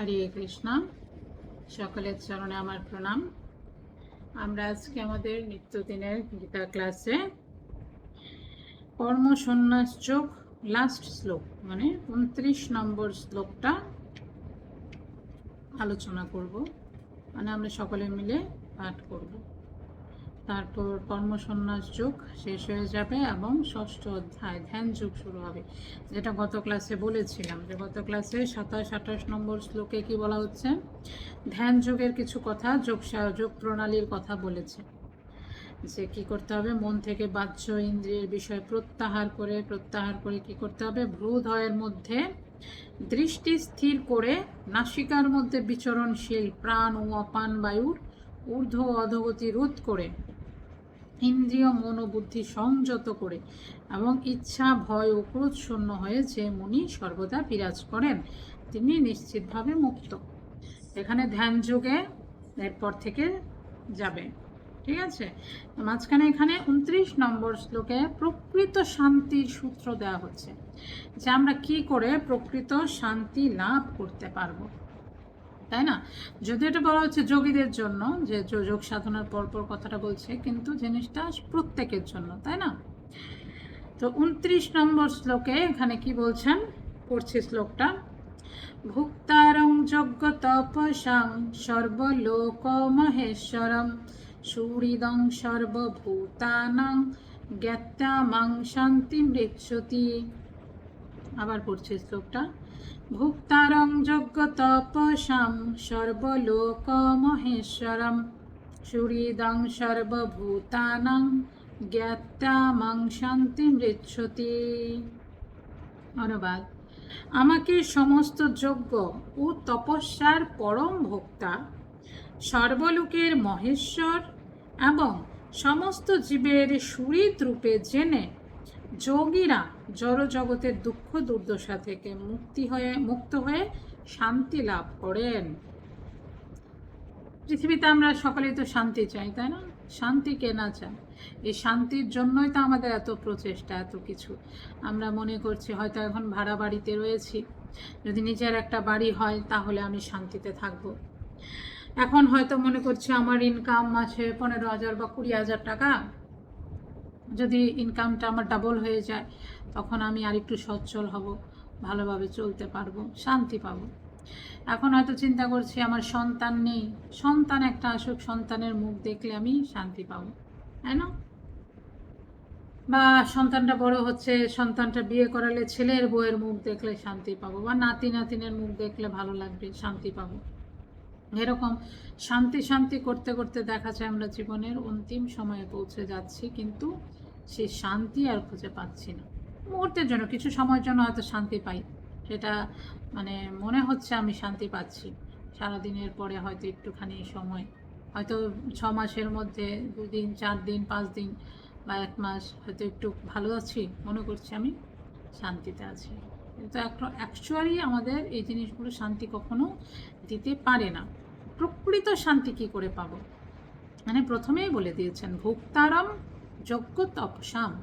হরে কৃষ্ণ। সকলের চরণে আমার প্রণাম। আমরা আজকে আমাদের নিত্যদিনের গীতা ক্লাসে কর্মসন্ন্যাস যোগ লাস্ট শ্লোক মানে উনত্রিশ নম্বর শ্লোকটা আলোচনা করব। মানে আমরা সকলে মিলে পাঠ করব। তারপর কর্মসন্ন্যাস যুগ শেষ হয়ে যাবে এবং ষষ্ঠ অধ্যায় ধ্যান যুগ শুরু হবে। যেটা গত ক্লাসে বলেছিলাম যে গত ক্লাসে সাতাশ, আঠাশ নম্বর শ্লোকে কি বলা হচ্ছে? ধ্যান যুগের কিছু কথা যোগ যোগ প্রণালীর কথা বলেছে। যে কি করতে হবে? মন থেকে বাহ্য ইন্দ্রিয়ের বিষয় প্রত্যাহার করে প্রত্যাহার করে কি করতে হবে? ভ্রুধয়ের মধ্যে দৃষ্টি স্থির করে নাসিকার মধ্যে বিচরণশীল প্রাণ ও অপান বায়ুর ঊর্ধ্ব অধগতি রোধ করে ইন্দ্রিয় মন ও বুদ্ধি সংযত করে এবং ইচ্ছা, ভয় ও ক্রোধ শূন্য হয়ে যে মুনি সর্বদা বিরাজ করেন, তিনি নিশ্চিতভাবে মুক্ত। এখানে ধ্যান যোগে এরপর থেকে যাবে। ঠিক আছে? মাঝখানে এখানে উনত্রিশ নম্বর শ্লোকে প্রকৃত শান্তির সূত্র দেওয়া হচ্ছে যে আমরা কি করে প্রকৃত শান্তি লাভ করতে পারব? তাই না? যদি এটা বলা হচ্ছে যোগীদের জন্য, যে যোগ সাধনার পরপর কথাটা বলছে, কিন্তু জিনিসটা প্রত্যেকের জন্য, তাই না? তো উনত্রিশ নম্বর শ্লোকে এখানে কি বলছেন? পড়ছি শ্লোকটা, ভুক্তারং যজ্ঞ তপসাং সর্বলোক মহেশ্বরম সুহৃদং সর্বভূতানাং জ্ঞাত্যা মাং শান্তি মৃচ্ছতি আবার পড়ছে শ্লোকটা ভুক্তারং যজ্ঞ তপসাং সর্বলোক মহেশ্বরম সুহৃদং সর্বভূতানাং জ্ঞাত্যা মাং শান্তি মৃচ্ছতি। অনুবাদ। আমাকে সমস্ত যজ্ঞ ও তপস্যার পরম ভোক্তা, সর্বলোকের মহেশ্বর এবং সমস্ত জীবের সুরিত রূপে জেনে যোগীরা জড় জগতের দুঃখ দুর্দশা থেকে মুক্তি হয়ে, মুক্ত হয়ে শান্তি লাভ করেন। পৃথিবীতে আমরা সকলেই তো শান্তি চাই, তাই না? শান্তি কে না এই শান্তির জন্যই তো আমাদের এত প্রচেষ্টা, এত কিছু। আমরা মনে করছি হয়তো এখন ভাড়া বাড়িতে রয়েছি। যদি নিজের একটা বাড়ি হয়, তাহলে আমি শান্তিতে থাকব। এখন হয়তো মনে করছি আমার ইনকাম মাসে পনেরো হাজার বা কুড়ি হাজার টাকা। যদি ইনকামটা আমার ডাবল হয়ে যায়, তখন আমি আরেকটু সচ্ছল হব, ভালোভাবে চলতে পারব, শান্তি পাবো। এখন হয়তো চিন্তা করছি, আমার সন্তান নেই। সন্তান একটা আসুক, সন্তানের মুখ দেখলে আমি শান্তি পাবো, তাই না? বা সন্তানটা বড় হচ্ছে, সন্তানটা বিয়ে করালে ছেলের বউয়ের মুখ দেখলে শান্তি পাবো, বা নাতি নাতিনের মুখ দেখলে ভালো লাগবে, শান্তি পাবো। এরকম শান্তি শান্তি করতে করতে দেখা যায় আমরা জীবনের অন্তিম সময়ে পৌঁছে যাচ্ছি, কিন্তু সেই শান্তি আর খুঁজে পাচ্ছি না। মুহূর্তের জন্য, কিছু সময়ের জন্য হয়তো শান্তি পাই। সেটা মানে মনে হচ্ছে আমি শান্তি পাচ্ছি। সারাদিনের পরে হয়তো একটুখানি সময়, হয়তো ছ মাসের মধ্যে দুদিন চার দিন, পাঁচ দিন বা এক মাস হয়তো একটু ভালো আছি, মনে করছি আমি শান্তিতে আছি। কিন্তু অ্যাকচুয়ালি আমাদের এই জিনিসগুলো শান্তি কখনো দিতে পারে না। প্রকৃত শান্তি কি করে পাবো? মানে প্রথমেই বলে দিয়েছেন, ভোক্তারম যজ্ঞ তপসাম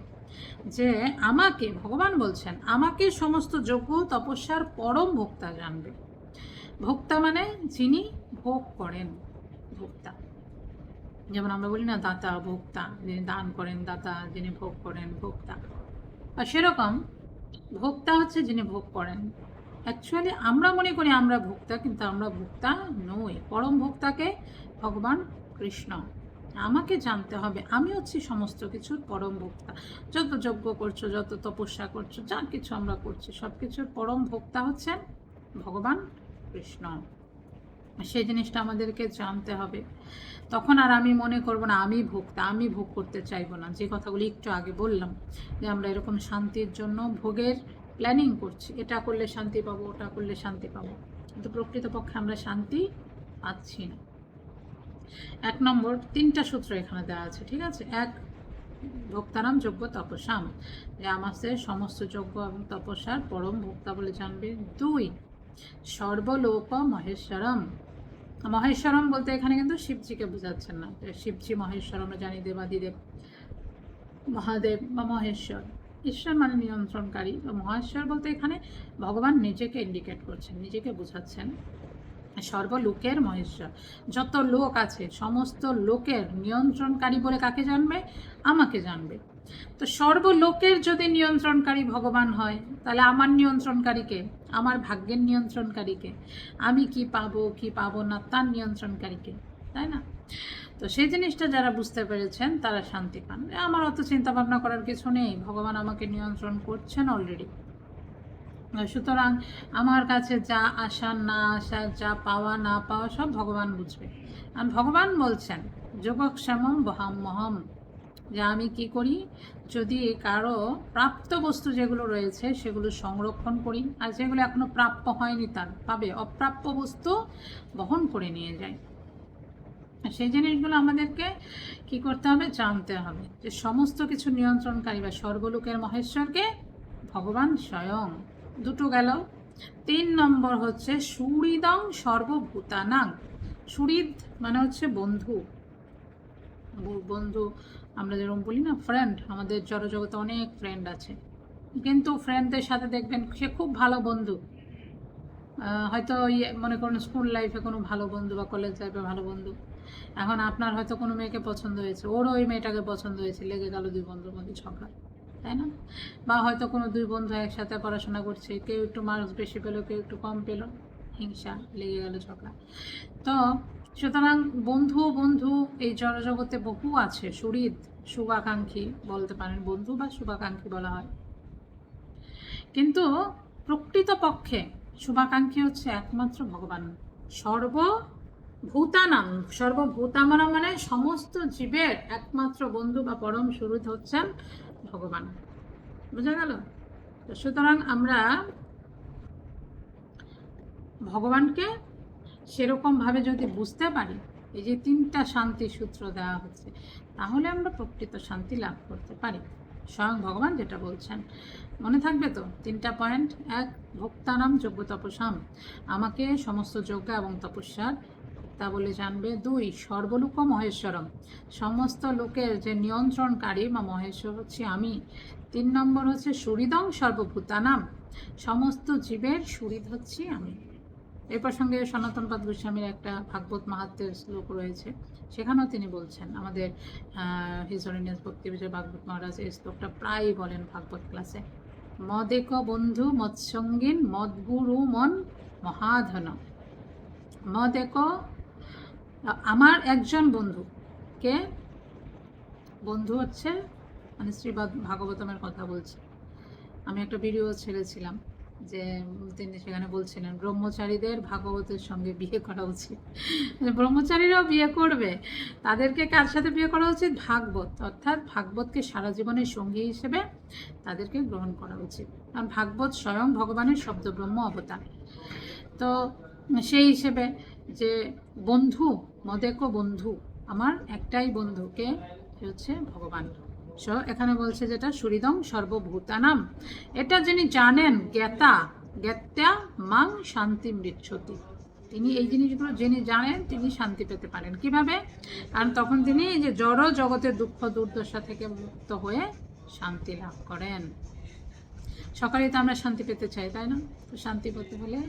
যে আমাকে, ভগবান বলছেন, আমাকে সমস্ত যজ্ঞ তপস্যার পরম ভোক্তা জানবে। ভোক্তা মানে যিনি ভোগ করেন, ভোক্তা। যেমন আমরা বলি না, দাতা, ভোক্তা, যিনি দান করেন, দাতা, যিনি ভোগ করেন, ভোক্তা। আর সেরকম ভোক্তা হচ্ছে যিনি ভোগ করেন। অ্যাকচুয়ালি আমরা মনে করি আমরা ভোক্তা, কিন্তু আমরা ভোক্তা নই। পরম ভোক্তাকে ভগবান কৃষ্ণ। আমাকে জানতে হবে। আমি হচ্ছি সমস্ত কিছুর পরম ভোক্তা। যত যজ্ঞ করছ, যত তপস্যা করছ, যা কিছু আমরা করছি সব কিছুর পরম ভোক্তা হচ্ছেন ভগবান কৃষ্ণ। সেই জিনিসটা আমাদেরকে জানতে হবে। তখন আর আমি মনে করব না, আমি ভোক্তা, আমি ভোগ করতে চাইব না। যে কথাগুলি একটু আগে বললাম, যে আমরা এরকম শান্তির জন্য ভোগের প্ল্যানিং করছি। এটা করলে শান্তি পাবো, ওটা করলে শান্তি পাবো। কিন্তু প্রকৃতপক্ষে আমরা শান্তি পাচ্ছি না। এক নম্বর, তিনটা সূত্র এখানে দেওয়া আছে, ঠিক আছে? এক, ভোক্তারাম, যোগ্য তপস্যাম যে আমাদের সমস্ত যোগ্য এবং তপস্যার পরম ভোক্তা বলে জানবে। দুই, সর্বলোক মহেশ্বরম। মহেশ্বরম বলতে এখানে কিন্তু শিবজিকে বোঝাচ্ছেন না। শিবজি মহেশ্বর আমরা জানি দেবাদিদেব, মহাদেব বা মহেশ্বর। ঈশ্বর মানে নিয়ন্ত্রণকারী মহেশ্বর বলতে এখানে ভগবান নিজেকে ইন্ডিকেট করছেন, নিজেকে বোঝাচ্ছেন। সর্বলোকের মহেশ্বর। যত লোক আছে, সমস্ত লোকের নিয়ন্ত্রণকারী বলে কাকে জানবে? আমাকে জানবে। তো সর্বলোকের যদি নিয়ন্ত্রণকারী ভগবান হয়, তাহলে আমার নিয়ন্ত্রণকারীকে আমার ভাগ্যের নিয়ন্ত্রণকারীকে আমি কি পাবো কি পাবো না, তার নিয়ন্ত্রণকারীকে তাই না? তো সেই জিনিসটা যারা বুঝতে পেরেছেন, তারা শান্তি পান। আমার অত চিন্তা ভাবনা করার কিছু নেই। ভগবান আমাকে নিয়ন্ত্রণ করছেন অলরেডি সুতরাং আমার কাছে যা আসা না আসা, যা পাওয়া না পাওয়া সব ভগবান বুঝবে। আর ভগবান বলছেন যোগক্ষেমম বহাম্মহম যে আমি কি করি? যদি কারও প্রাপ্ত বস্তু যেগুলো রয়েছে সেগুলো সংরক্ষণ করি, আর যেগুলো এখনও প্রাপ্য হয়নি তার, পাবে অপ্রাপ্য বস্তু বহন করে নিয়ে যায়। সেই জিনিসগুলো আমাদেরকে কি করতে হবে? জানতে হবে যে সমস্ত কিছু নিয়ন্ত্রণকারী বা সর্বলোকের মহেশ্বরকে ভগবান স্বয়ং দুটো গেল। তিন নম্বর হচ্ছে সুহৃদং সর্বভূতানাং। সুহৃদ মানে হচ্ছে বন্ধু। বন্ধু আমরা যেরকম বলি না ফ্রেন্ড আমাদের জড়জগতে অনেক ফ্রেন্ড আছে। কিন্তু ফ্রেন্ডদের সাথে দেখবেন সে খুব ভালো বন্ধু। হয়তো ইয়ে মনে করুন স্কুল লাইফে কোনো ভালো বন্ধু বা কলেজ লাইফে ভালো বন্ধু। এখন আপনার হয়তো কোনো মেয়েকে পছন্দ হয়েছে, ওরও ওই মেয়েটাকে পছন্দ হয়েছে, লেগে গেল দুই বন্ধুর মধ্যে ঝগড়া। তাই না? বা হয়তো কোনো দুই বন্ধু একসাথে পড়াশোনা করছে, কেউ একটু মার্কস বেশি পেল, কেউ একটু কম পেল। হিংসা লেগে গেল ঝগড়া। তো সুতরাং বন্ধু বন্ধু, এই জড়জগতে বহু আছে। সুহৃদ, শুভাকাঙ্ক্ষী বলতে পারেন, বন্ধু বা শুভাকাঙ্ক্ষী বলা হয়। কিন্তু প্রকৃত পক্ষে শুভাকাঙ্ক্ষী হচ্ছে একমাত্র ভগবান। সর্বভূতানাম সর্বভূতামানা মানে সমস্ত জীবের একমাত্র বন্ধু বা পরম সুহৃদ হচ্ছেন ভগবান। বোঝা গেল? তো সুতরাং আমরা ভগবানকে সেরকমভাবে যদি বুঝতে পারি, এই যে তিনটা শান্তি সূত্র দেওয়া হচ্ছে, তাহলে আমরা প্রকৃত শান্তি লাভ করতে পারি। স্বয়ং ভগবান যেটা বলছেন। মনে থাকবে তো? তিনটা পয়েন্ট। এক, ভোক্তানাম যোগ্য তপসাম আমাকে সমস্ত যজ্ঞ এবং তপস্যার তা বলে জানবে দুই, সর্বলোক মহেশ্বরম। সমস্ত লোকের যে নিয়ন্ত্রণকারী বা মহেশ্বর হচ্ছে আমি। তিন নম্বর হচ্ছে সুহৃদং সর্বভূতানাম। সমস্ত জীবের সুহৃদ হচ্ছি আমি। এই প্রসঙ্গে সনাতন সনাতনপাদ গোস্বামীর একটা ভাগবত মাহাত্মের শ্লোক রয়েছে। সেখানেও তিনি বলছেন, আমাদের হিজরিনিয়াস ভক্তি বিজয় ভাগবত মহারাজ এই শ্লোকটা প্রায়ই বলেন ভাগবত ক্লাসে। মদেক বন্ধু মৎসঙ্গীন মদগুরু মন মহাধন মদেক আমার একজন বন্ধু, কে? বন্ধু হচ্ছে মানে শ্রীবাদ ভাগবতমের কথা বলছি। আমি একটা ভিডিও ছেড়েছিলাম যে তিনি সেখানে বলছিলেন, ব্রহ্মচারীদের ভাগবতের সঙ্গে বিয়ে করা উচিত। মানে ব্রহ্মচারীরাও বিয়ে করবে। তাদেরকে কার সাথে বিয়ে করা উচিত? ভাগবত। অর্থাৎ ভাগবতকে সারা জীবনের সঙ্গী হিসেবে তাদেরকে গ্রহণ করা উচিত। কারণ ভাগবত স্বয়ং ভগবানের শব্দ ব্রহ্ম অবতার। তো সেই হিসেবে যে বন্ধু, মদেক বন্ধু, আমার একটাই বন্ধুকে হচ্ছে ভগবান। সো এখানে বলছে যেটা সুরিদং সর্বভূতানাম। এটা যিনি জানেন, জ্ঞাতা, জ্ঞাত্যা মাং শান্তি মৃচ্ছতি। তিনি এই জিনিসগুলো যিনি জানেন, তিনি শান্তি পেতে পারেন। কীভাবে? কারণ তখন তিনি যে জড় জগতের দুঃখ দুর্দশা থেকে মুক্ত হয়ে শান্তি লাভ করেন। সকালে তো আমরা শান্তি পেতে চাই, তাই না? তো শান্তি পেতে হলে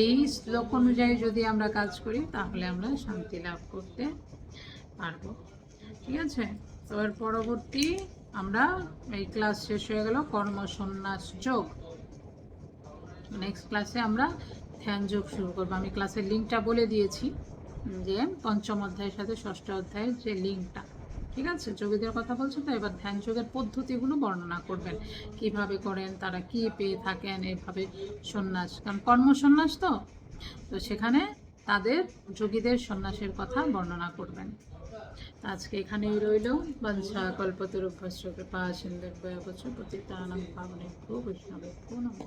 এই শ্লোক অনুযায়ী যদি আমরা কাজ করি, তাহলে আমরা শান্তি লাভ করতে পারব। ঠিক আছে? তো এর পরবর্তী আমরা এই ক্লাস শেষ হয়ে গেল কর্ম সন্ন্যাস যোগ নেক্সট ক্লাসে আমরা ধ্যান যোগ শুরু করব। আমি ক্লাসের লিঙ্কটা বলে দিয়েছি, যে পঞ্চম অধ্যায়ের সাথে ষষ্ঠ অধ্যায়ের যে লিঙ্কটা ঠিক আছে? যোগীদের কথা বলছো তো, এবার ধ্যান যোগের পদ্ধতিগুলো বর্ণনা করবেন। কীভাবে করেন, তারা কি পেয়ে থাকেন এভাবে সন্ন্যাস। কারণ কর্ম সন্ন্যাস তো তো সেখানে তাদের যোগীদের সন্ন্যাসের কথা বর্ণনা করবেন। আজকে এখানেই রইল। বংশা কল্পতরূপ কৃপা সিন্ধুর বয়বচ পতিতানং পাবনে। বৈষ্ণবে নমঃ